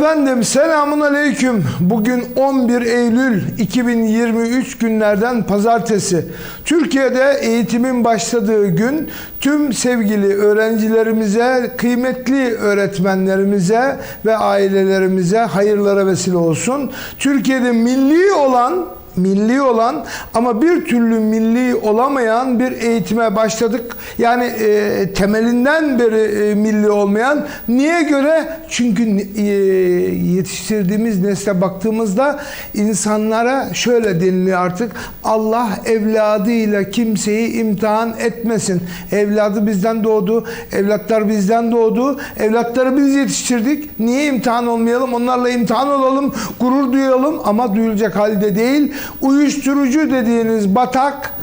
Efendim selamun aleyküm. Bugün 11 Eylül 2023 günlerden pazartesi. Türkiye'de eğitimin başladığı gün tüm sevgili öğrencilerimize, kıymetli öğretmenlerimize ve ailelerimize hayırlara vesile olsun. Türkiye'de milli olan milli olan ama bir türlü milli olamayan bir eğitime başladık. Yani e, temelinden beri e, milli olmayan. Niye göre? Çünkü e, yetiştirdiğimiz nesle baktığımızda insanlara şöyle deniliyor artık. Allah evladıyla kimseyi imtihan etmesin. Evladı bizden doğdu. Evlatlar bizden doğdu. Evlatları biz yetiştirdik. Niye imtihan olmayalım? Onlarla imtihan olalım. Gurur duyalım ama duyulacak halde değil. Uyuşturucu dediğiniz batak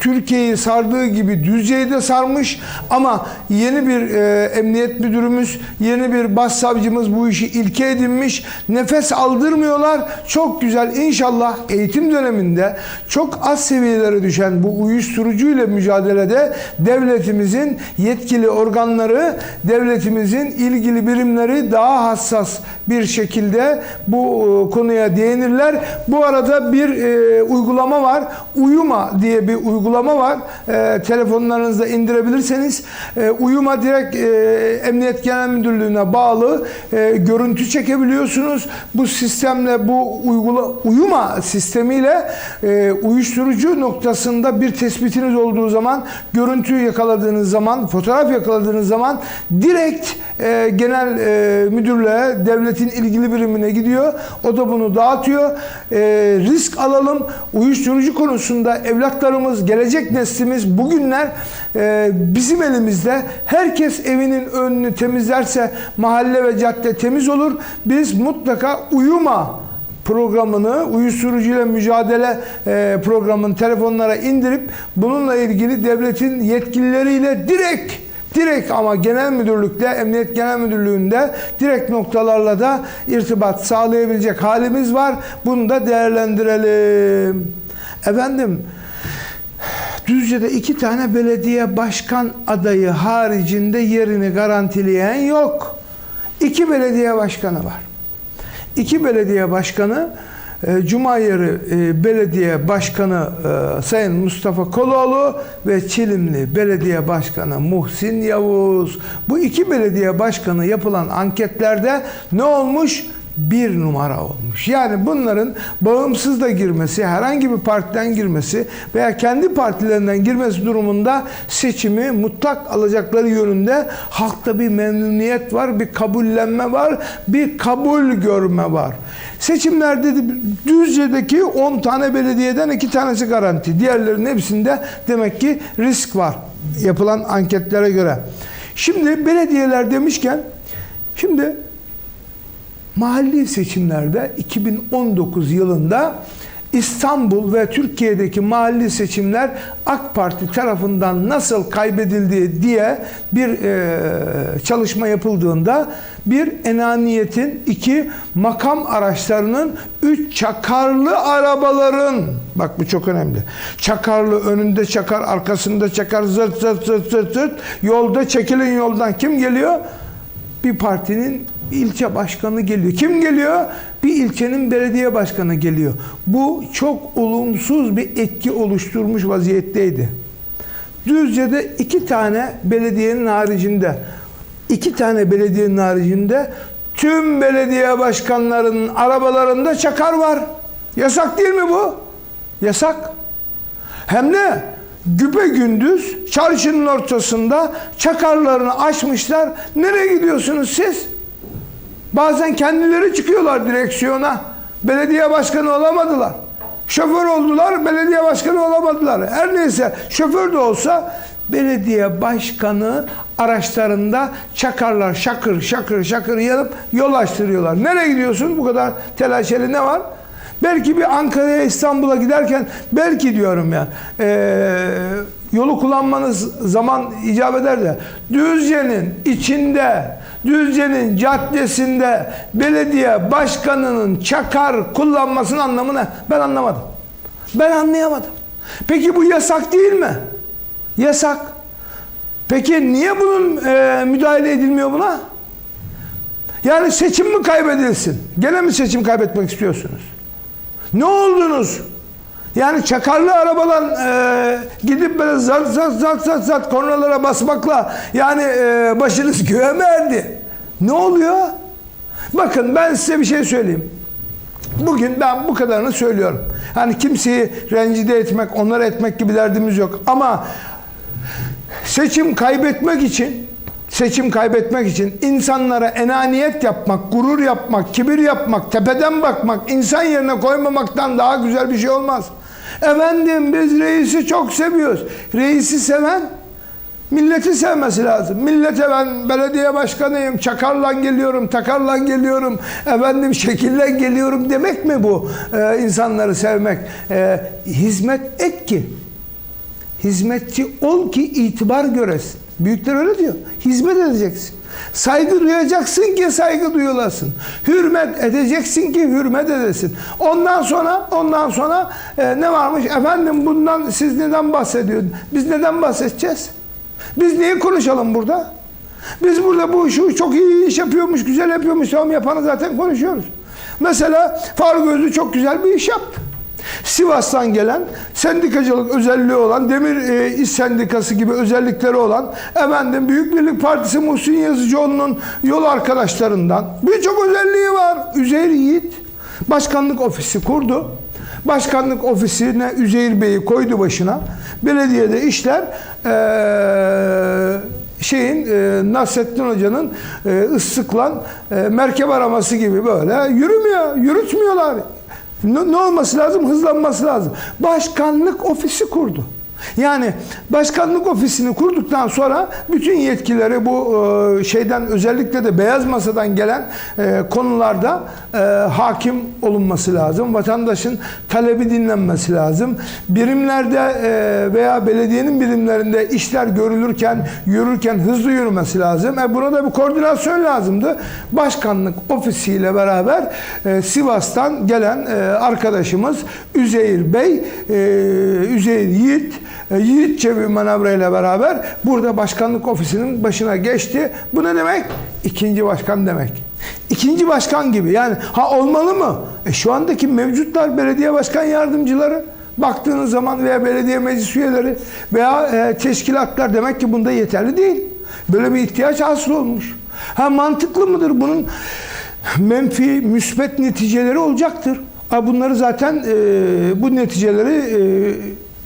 Türkiye'yi sardığı gibi Düzce'yi de sarmış ama yeni bir e, emniyet müdürümüz, yeni bir başsavcımız bu işi ilke edinmiş. Nefes aldırmıyorlar. Çok güzel. İnşallah eğitim döneminde çok az seviyelere düşen bu uyuşturucuyla mücadelede devletimizin yetkili organları, devletimizin ilgili birimleri daha hassas bir şekilde bu e, konuya değinirler. Bu arada bir e, uygulama var. Uyuma diye bir uygulama var. E, telefonlarınızda indirebilirseniz e, Uyuma direkt e, Emniyet Genel Müdürlüğü'ne bağlı e, görüntü çekebiliyorsunuz. Bu sistemle bu uygula Uyuma sistemiyle e, uyuşturucu noktasında bir tespitiniz olduğu zaman görüntüyü yakaladığınız zaman fotoğraf yakaladığınız zaman direkt e, genel e, müdürlüğe devletin ilgili birimine gidiyor. O da bunu dağıtıyor. E, risk alalım. Uyuşturucu konusunda evlatlarımız, gelecek neslimiz bugünler e, bizim elimizde. Herkes evinin önünü temizlerse mahalle ve cadde temiz olur. Biz mutlaka uyuma programını, uyuşturucuyla mücadele e, programını telefonlara indirip bununla ilgili devletin yetkilileriyle direkt Direkt ama genel müdürlükte, emniyet genel müdürlüğünde direkt noktalarla da irtibat sağlayabilecek halimiz var. Bunu da değerlendirelim. Efendim, Düzce'de iki tane belediye başkan adayı haricinde yerini garantileyen yok. İki belediye başkanı var. İki belediye başkanı e, Cuma yeri e, Belediye Başkanı e, Sayın Mustafa Koloğlu ve Çilimli Belediye Başkanı Muhsin Yavuz. Bu iki belediye başkanı yapılan anketlerde ne olmuş? Bir numara olmuş. Yani bunların bağımsız da girmesi, herhangi bir partiden girmesi veya kendi partilerinden girmesi durumunda seçimi mutlak alacakları yönünde halkta bir memnuniyet var, bir kabullenme var, bir kabul görme var. Seçimlerde de Düzce'deki 10 tane belediyeden 2 tanesi garanti. Diğerlerinin hepsinde demek ki risk var yapılan anketlere göre. Şimdi belediyeler demişken şimdi mahalli seçimlerde 2019 yılında İstanbul ve Türkiye'deki mahalli seçimler AK Parti tarafından nasıl kaybedildi diye bir e, çalışma yapıldığında bir enaniyetin, iki makam araçlarının, üç çakarlı arabaların, bak bu çok önemli, çakarlı önünde çakar, arkasında çakar, zırt zırt zırt zırt zırt, yolda çekilin yoldan kim geliyor? Bir partinin ilçe başkanı geliyor. Kim geliyor? Bir ilçenin belediye başkanı geliyor. Bu çok olumsuz bir etki oluşturmuş vaziyetteydi. Düzce'de iki tane belediyenin haricinde, iki tane belediyenin haricinde tüm belediye başkanlarının arabalarında çakar var. Yasak değil mi bu? Yasak. Hem de güpe gündüz çarşının ortasında çakarlarını açmışlar. Nereye gidiyorsunuz siz? Bazen kendileri çıkıyorlar direksiyona. Belediye başkanı olamadılar. Şoför oldular, belediye başkanı olamadılar. Her neyse şoför de olsa belediye başkanı araçlarında çakarlar şakır şakır şakır yanıp yol açtırıyorlar. Nereye gidiyorsun? Bu kadar telaşeli ne var? Belki bir Ankara'ya İstanbul'a giderken belki diyorum ya e, yolu kullanmanız zaman icap eder de Düzce'nin içinde Düzce'nin caddesinde belediye başkanının çakar kullanmasının anlamı ne? Ben anlamadım. Ben anlayamadım. Peki bu yasak değil mi? Yasak. Peki niye bunun e, müdahale edilmiyor buna? Yani seçim mi kaybedilsin? Gene mi seçim kaybetmek istiyorsunuz? Ne oldunuz? Yani çakarlı arabadan e, gidip böyle zat zat zat zat zat kornalara basmakla yani e, başınız göğe mi erdi? Ne oluyor? Bakın ben size bir şey söyleyeyim. Bugün ben bu kadarını söylüyorum. Hani kimseyi rencide etmek, onları etmek gibi derdimiz yok. Ama seçim kaybetmek için seçim kaybetmek için insanlara enaniyet yapmak, gurur yapmak, kibir yapmak, tepeden bakmak, insan yerine koymamaktan daha güzel bir şey olmaz. Efendim biz reisi çok seviyoruz. Reisi seven milleti sevmesi lazım. Millete ben belediye başkanıyım, çakarla geliyorum, takarla geliyorum, efendim şekille geliyorum demek mi bu? Ee, insanları sevmek. Ee, hizmet et ki Hizmetçi ol ki itibar göresin. Büyükler öyle diyor. Hizmet edeceksin. Saygı duyacaksın ki saygı duyulasın. Hürmet edeceksin ki hürmet edesin. Ondan sonra ondan sonra e, ne varmış? Efendim bundan siz neden bahsediyorsunuz? Biz neden bahsedeceğiz? Biz niye konuşalım burada? Biz burada bu işi çok iyi iş yapıyormuş, güzel yapıyormuş. Tamam yapanı zaten konuşuyoruz. Mesela Faruk Özlü çok güzel bir iş yaptı. Sivas'tan gelen sendikacılık özelliği olan Demir e, İş Sendikası gibi özellikleri olan efendim Büyük Birlik Partisi Muhsin Yazıcıoğlu'nun yol arkadaşlarından birçok özelliği var. Üzeyir Yiğit başkanlık ofisi kurdu. Başkanlık ofisine Üzeyir Bey'i koydu başına. Belediyede işler eee şeyin e, Nasrettin Hoca'nın e, ıslıklan e, merkep araması gibi böyle yürümüyor, yürütmüyorlar. Ne, ne olması lazım? Hızlanması lazım. Başkanlık ofisi kurdu. Yani başkanlık ofisini kurduktan sonra bütün yetkileri bu e, şeyden özellikle de beyaz masadan gelen e, konularda e, hakim olunması lazım. Vatandaşın talebi dinlenmesi lazım. Birimlerde veya belediyenin birimlerinde işler görülürken, yürürken hızlı yürümesi lazım. E, buna da bir koordinasyon lazımdı. Başkanlık ofisiyle beraber Sivas'tan gelen arkadaşımız Üzeyir Bey, Üzeyir Yiğit, Yiğitçe bir manevrayla beraber burada başkanlık ofisinin başına geçti. Bu ne demek? İkinci başkan demek. İkinci başkan gibi yani ha olmalı mı? E şu andaki mevcutlar belediye başkan yardımcıları baktığınız zaman veya belediye meclis üyeleri veya e, teşkilatlar demek ki bunda yeterli değil. Böyle bir ihtiyaç hasıl olmuş. Ha mantıklı mıdır bunun menfi, müsbet neticeleri olacaktır. Ha bunları zaten e, bu neticeleri e,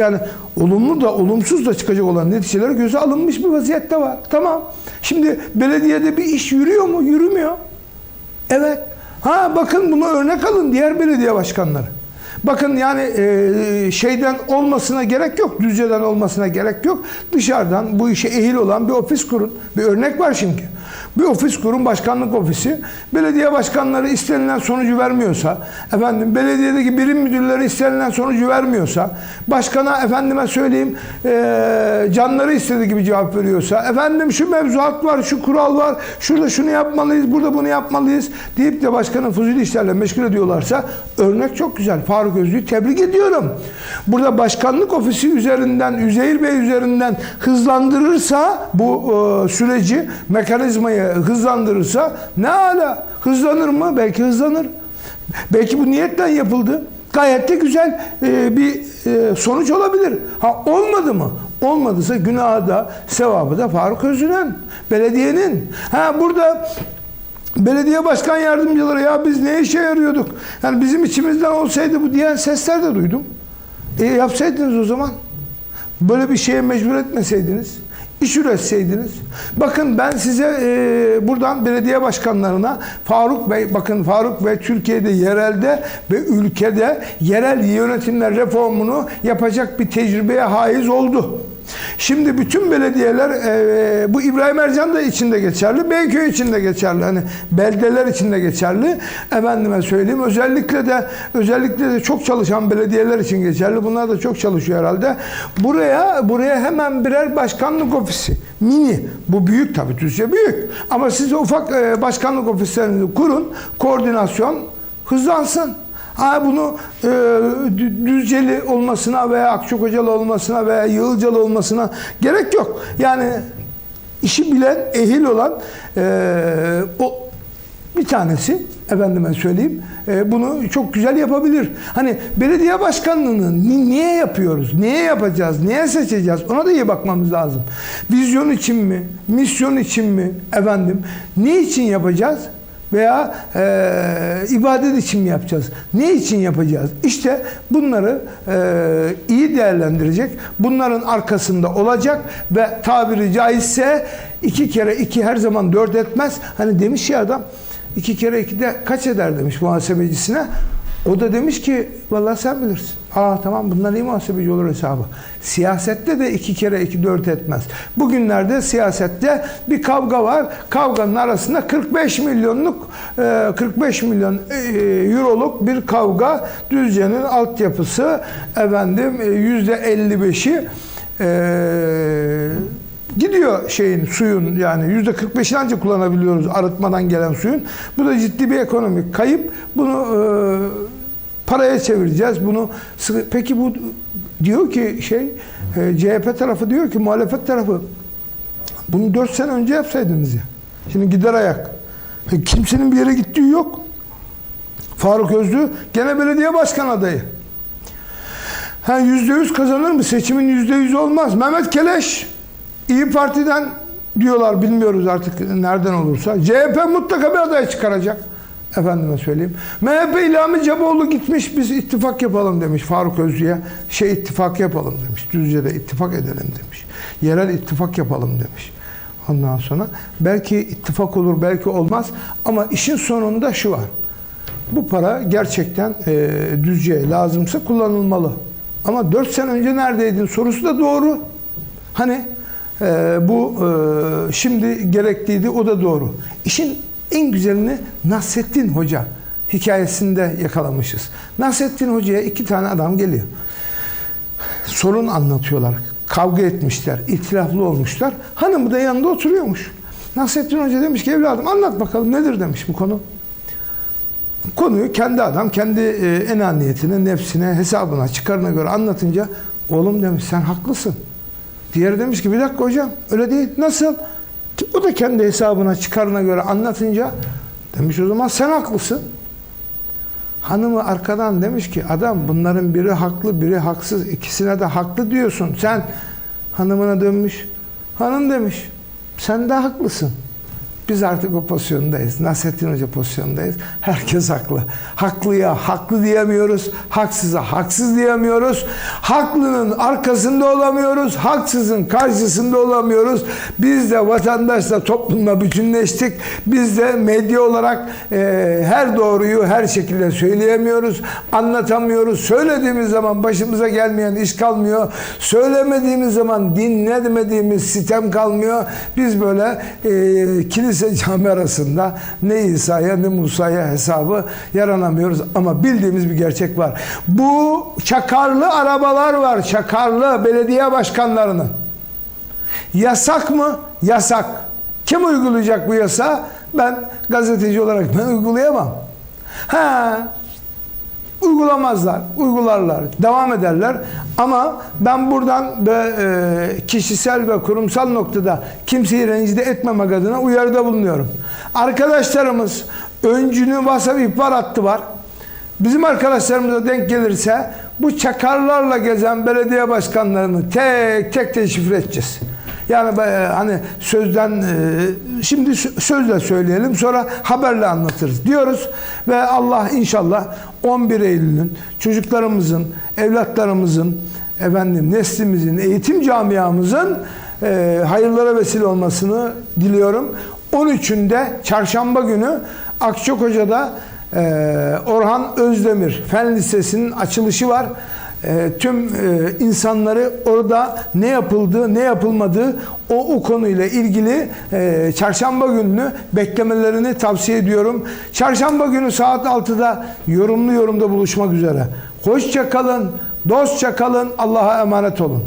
yani olumlu da olumsuz da çıkacak olan neticeler göze alınmış bir vaziyette var. Tamam. Şimdi belediyede bir iş yürüyor mu? Yürümüyor. Evet. Ha bakın bunu örnek alın diğer belediye başkanları. Bakın yani e, şeyden olmasına gerek yok. Düzceden olmasına gerek yok. Dışarıdan bu işe ehil olan bir ofis kurun. Bir örnek var çünkü. Bir ofis kurun, başkanlık ofisi. Belediye başkanları istenilen sonucu vermiyorsa, efendim belediyedeki birim müdürleri istenilen sonucu vermiyorsa, başkana efendime söyleyeyim e, canları istediği gibi cevap veriyorsa, efendim şu mevzuat var, şu kural var, şurada şunu yapmalıyız, burada bunu yapmalıyız deyip de başkanın fuzuli işlerle meşgul ediyorlarsa örnek çok güzel. Faruk Özlü'yü tebrik ediyorum. Burada başkanlık ofisi üzerinden, Üzeyir Bey üzerinden hızlandırırsa bu e, süreci, mekanizmayı hızlandırırsa ne ala? Hızlanır mı? Belki hızlanır. Belki bu niyetten yapıldı. Gayet de güzel e, bir e, sonuç olabilir. Ha olmadı mı? Olmadıysa günahı da sevabı da Faruk Özünen. Belediyenin. Ha burada belediye başkan yardımcıları ya biz ne işe yarıyorduk? Yani bizim içimizden olsaydı bu diyen sesler de duydum. E yapsaydınız o zaman. Böyle bir şeye mecbur etmeseydiniz. İş üretseydiniz. Bakın ben size e, buradan belediye başkanlarına Faruk Bey, bakın Faruk Bey Türkiye'de yerelde ve ülkede yerel yönetimler reformunu yapacak bir tecrübeye haiz oldu. Şimdi bütün belediyeler e, bu İbrahim Ercan da içinde geçerli, Beyköy içinde geçerli. Hani beldeler içinde geçerli. Efendime söyleyeyim özellikle de özellikle de çok çalışan belediyeler için geçerli. Bunlar da çok çalışıyor herhalde. Buraya buraya hemen birer başkanlık ofisi. Mini. Bu büyük tabii Türkçe büyük. Ama siz ufak e, başkanlık ofislerinizi kurun. Koordinasyon hızlansın. Ha bunu e, Dü- Düzceli olmasına veya Akçakocalı olmasına veya Yığılcalı olmasına gerek yok. Yani işi bilen, ehil olan e, o bir tanesi efendime söyleyeyim e, bunu çok güzel yapabilir. Hani belediye başkanlığını ni- niye yapıyoruz? Neye yapacağız? Neye seçeceğiz? Ona da iyi bakmamız lazım. Vizyon için mi? Misyon için mi? Efendim ne için yapacağız? Veya e, ibadet için mi yapacağız? Ne için yapacağız? İşte bunları e, iyi değerlendirecek, bunların arkasında olacak ve tabiri caizse iki kere iki her zaman dört etmez. Hani demiş ya adam iki kere iki de kaç eder demiş muhasebecisine. O da demiş ki vallahi sen bilirsin. Aa tamam bundan iyi muhasebeci olur hesabı. Siyasette de iki kere iki dört etmez. Bugünlerde siyasette bir kavga var. Kavganın arasında 45 milyonluk e, 45 milyon e, euroluk bir kavga. Düzce'nin altyapısı efendim e, yüzde 55'i e, gidiyor şeyin suyun yani yüzde 45'ini ancak kullanabiliyoruz arıtmadan gelen suyun. Bu da ciddi bir ekonomik kayıp. Bunu e, paraya çevireceğiz. Bunu peki bu diyor ki şey e, CHP tarafı diyor ki muhalefet tarafı bunu 4 sene önce yapsaydınız ya. Şimdi gider ayak. E, kimsenin bir yere gittiği yok. Faruk Özlü gene belediye başkan adayı. Ha yüzde yüz kazanır mı? Seçimin yüzde yüz olmaz. Mehmet Keleş İyi Parti'den diyorlar bilmiyoruz artık nereden olursa. CHP mutlaka bir aday çıkaracak. Efendime söyleyeyim. MHP İlhami Caboğlu gitmiş biz ittifak yapalım demiş Faruk Özlü'ye. Şey ittifak yapalım demiş. Düzce'de ittifak edelim demiş. Yerel ittifak yapalım demiş. Ondan sonra belki ittifak olur belki olmaz ama işin sonunda şu var. Bu para gerçekten e, Düzce'ye lazımsa kullanılmalı. Ama 4 sene önce neredeydin sorusu da doğru. Hani e, bu e, şimdi gerekliydi o da doğru. İşin en güzelini Nasrettin Hoca hikayesinde yakalamışız. Nasrettin Hoca'ya iki tane adam geliyor. Sorun anlatıyorlar. Kavga etmişler, itilaflı olmuşlar. Hanımı da yanında oturuyormuş. Nasrettin Hoca demiş ki evladım anlat bakalım nedir demiş bu konu. Konuyu kendi adam kendi e, enaniyetine, nefsine, hesabına, çıkarına göre anlatınca oğlum demiş sen haklısın. Diğeri demiş ki bir dakika hocam öyle değil. Nasıl? O da kendi hesabına, çıkarına göre anlatınca demiş o zaman sen haklısın. Hanımı arkadan demiş ki adam bunların biri haklı biri haksız ikisine de haklı diyorsun. Sen hanımına dönmüş. Hanım demiş sen de haklısın. Biz artık o pozisyondayız. Nasrettin Hoca pozisyondayız. Herkes haklı. Haklıya haklı diyemiyoruz. Haksıza haksız diyemiyoruz. Haklının arkasında olamıyoruz. Haksızın karşısında olamıyoruz. Biz de vatandaşla toplumla bütünleştik. Biz de medya olarak e, her doğruyu her şekilde söyleyemiyoruz. Anlatamıyoruz. Söylediğimiz zaman başımıza gelmeyen iş kalmıyor. Söylemediğimiz zaman dinlemediğimiz sitem kalmıyor. Biz böyle e, kilise cami arasında ne İsa'ya ne Musa'ya hesabı yaranamıyoruz. Ama bildiğimiz bir gerçek var. Bu çakarlı arabalar var. Çakarlı belediye başkanlarının. Yasak mı? Yasak. Kim uygulayacak bu yasa? Ben gazeteci olarak ben uygulayamam. Ha, uygulamazlar, uygularlar, devam ederler. Ama ben buradan ve e, kişisel ve kurumsal noktada kimseyi rencide etmemek adına uyarıda bulunuyorum. Arkadaşlarımız öncünü WhatsApp ihbar hattı var. Bizim arkadaşlarımıza denk gelirse bu çakarlarla gezen belediye başkanlarını tek tek teşifre edeceğiz. Yani be- hani sözden e, şimdi sö- sözle söyleyelim sonra haberle anlatırız diyoruz ve Allah inşallah 11 Eylül'ün çocuklarımızın, evlatlarımızın, efendim neslimizin, eğitim camiamızın e, hayırlara vesile olmasını diliyorum. 13'ünde çarşamba günü Akçakoca'da e, Orhan Özdemir Fen Lisesi'nin açılışı var. E, tüm e, insanları orada ne yapıldığı, ne yapılmadığı o, o konuyla ilgili e, çarşamba gününü beklemelerini tavsiye ediyorum. Çarşamba günü saat 6'da yorumlu yorumda buluşmak üzere. Hoşça kalın, dostça kalın, Allah'a emanet olun.